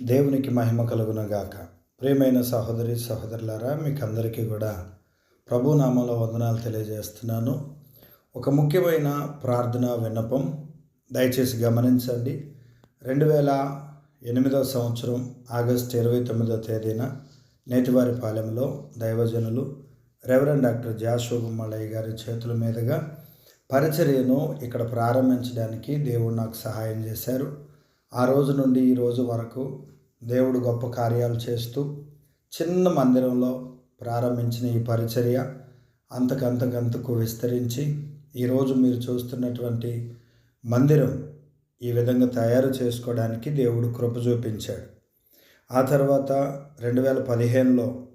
దేవునికి మహిమ కలుగునగాక. ప్రియమైన సహోదరి సహోదరులారా మీకు అందరికీ కూడా ప్రభునామంలో వందనాలు తెలియజేస్తున్నాను. ఒక ముఖ్యమైన ప్రార్థన విన్నపం దయచేసి గమనించండి. రెండు వేల ఎనిమిదవ సంవత్సరం ఆగస్టు ఇరవై తొమ్మిదవ తేదీన నేటివారి పాలెంలో దైవజనులు రెవరెండ్ డాక్టర్ జాషోగుమ్మలయ్య గారి చేతుల మీదుగా పరిచర్యను ఇక్కడ ప్రారంభించడానికి దేవుడు నాకు సహాయం చేశారు. ఆ రోజు నుండి ఈ రోజు వరకు దేవుడు గొప్ప కార్యాలు చేస్తూ చిన్న మందిరంలో ప్రారంభించిన ఈ పరిచర్య అంతకంతకంతకు విస్తరించి ఈరోజు మీరు చూస్తున్నటువంటి మందిరం ఈ విధంగా తయారు చేసుకోవడానికి దేవుడు కృప చూపించాడు. ఆ తర్వాత రెండు వేల పదిహేనులో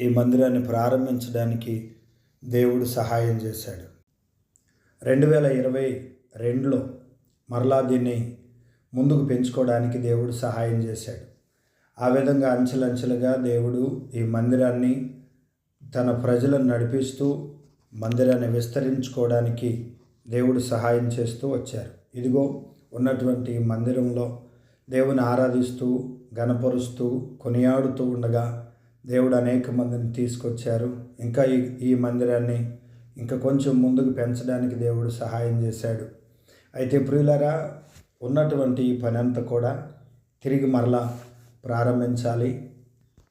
ఈ మందిరాన్ని ప్రారంభించడానికి దేవుడు సహాయం చేశాడు. రెండు వేల ఇరవై రెండులో మరలా దీన్ని ముందుకు పెంచుకోవడానికి దేవుడు సహాయం చేశాడు. ఆ విధంగా అంచెలంచెలుగా దేవుడు ఈ మందిరాన్ని తన ప్రజలను నడిపిస్తూ మందిరాన్ని విస్తరించుకోవడానికి దేవుడు సహాయం చేస్తూ వచ్చారు. ఇదిగో ఉన్నటువంటి మందిరంలో దేవుని ఆరాధిస్తూ గనపరుస్తూ కొనియాడుతూ ఉండగా దేవుడు అనేక మందిని తీసుకొచ్చారు. ఇంకా ఈ ఈ మందిరాన్ని ఇంకా కొంచెం ముందుకు పెంచడానికి దేవుడు సహాయం చేశాడు. అయితే ప్రియులరా ఉన్నటువంటి ఈ పని అంతా కూడా తిరిగి మరలా ప్రారంభించాలి.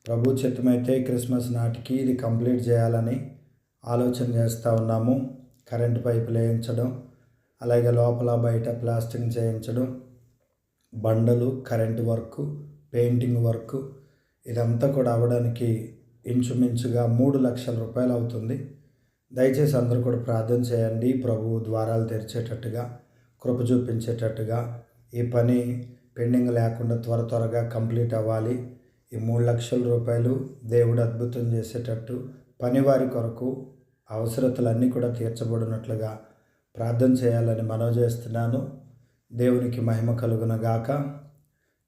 ప్రభు చిత్తమైతే క్రిస్మస్ నాటికి ఇది కంప్లీట్ చేయాలని ఆలోచన చేస్తూ ఉన్నాము. కరెంట్ పైపులు వేయించడం అలాగే లోపల బయట ప్లాస్టింగ్ చేయించడం బండలు కరెంటు వర్క్ పెయింటింగ్ వర్క్ ఇదంతా కూడా అవ్వడానికి ఇంచుమించుగా మూడు లక్షల రూపాయలు అవుతుంది. దయచేసి అందరూ కూడా ప్రార్థన చేయండి. ప్రభు ద్వారాలు తెరిచేటట్టుగా కృప చూపించేటట్టుగా ఈ పని పెండింగ్ లేకుండా త్వర త్వరగా కంప్లీట్ అవ్వాలి. ఈ మూడు లక్షల రూపాయలు దేవుడు అద్భుతం చేసేటట్టు పనివారి కొరకు అవసరతలన్నీ కూడా తీర్చబడినట్లుగా ప్రార్థన చేయాలని మనవి చేస్తున్నాను. దేవునికి మహిమ కలుగునగాక.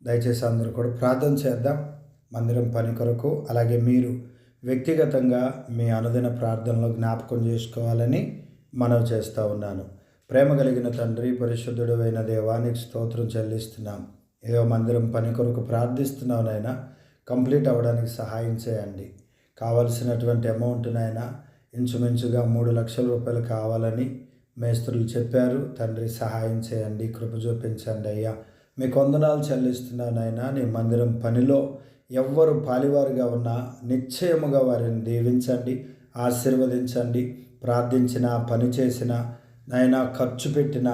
దయచేసి అందరూ కూడా ప్రార్థన చేద్దాం. మందిరం పని కొరకు అలాగే మీరు వ్యక్తిగతంగా మీ అనుదిన ప్రార్థనలో జ్ఞాపకం చేసుకోవాలని మనవి చేస్తూ ఉన్నాను. ప్రేమ కలిగిన తండ్రి పరిశుద్ధుడు అయిన దేవానికి స్తోత్రం చెల్లిస్తున్నాం. ఏదో మందిరం పని కొరకు ప్రార్థిస్తున్నానైనా కంప్లీట్ అవ్వడానికి సహాయం చేయండి. కావలసినటువంటి అమౌంట్నైనా ఇంచుమించుగా మూడు లక్షల రూపాయలు కావాలని మేస్త్రులు చెప్పారు. తండ్రి సహాయం చేయండి కృప చూపించండి అయ్యా. మీ కొందనాలు చెల్లిస్తున్నానైనా నీ మందిరం పనిలో ఎవ్వరు పాలివారుగా ఉన్నా నిశ్చయముగా వారిని దీవించండి ఆశీర్వదించండి. ప్రార్థించిన పని చేసిన నాయన ఖర్చు పెట్టిన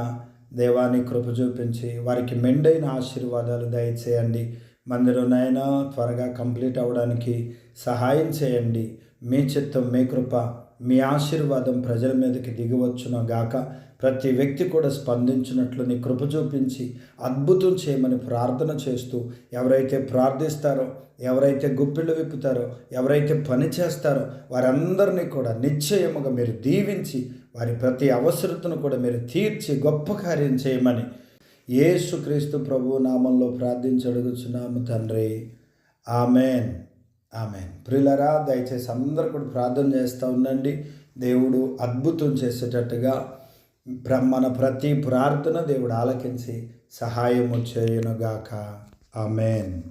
దేవాన్ని కృప చూపించి వారికి మెండైన ఆశీర్వాదాలు దయచేయండి. మందిరం నాయన త్వరగా కంప్లీట్ అవ్వడానికి సహాయం చేయండి. మీ చిత్తం మీ కృప మీ ఆశీర్వాదం ప్రజల మీదకి దిగవచ్చును గాక. ప్రతి వ్యక్తి కూడా స్పందించినట్లు నీ కృప చూపించి అద్భుతం చేయమని ప్రార్థన చేస్తూ ఎవరైతే ప్రార్థిస్తారో ఎవరైతే గుప్పిళ్ళు విప్పుతారో ఎవరైతే పని చేస్తారో వారందరినీ కూడా నిశ్చయముగా మీరు దీవించి వారి ప్రతి అవసరతను కూడా మీరు తీర్చి గొప్ప కార్యం చేయమని యేసుక్రీస్తు ప్రభు నామంలో ప్రార్థించి అడుగుచున్నాము తండ్రి. ఆమెన్. ఆమెన్. ప్రిలరా దయచేసి అందరు కూడా ప్రార్థన చేస్తూ ఉండండి. దేవుడు అద్భుతం చేసేటట్టుగా మన ప్రతి ప్రార్థన దేవుడు ఆలకించి సహాయము చేయునుగాక. ఆమెన్.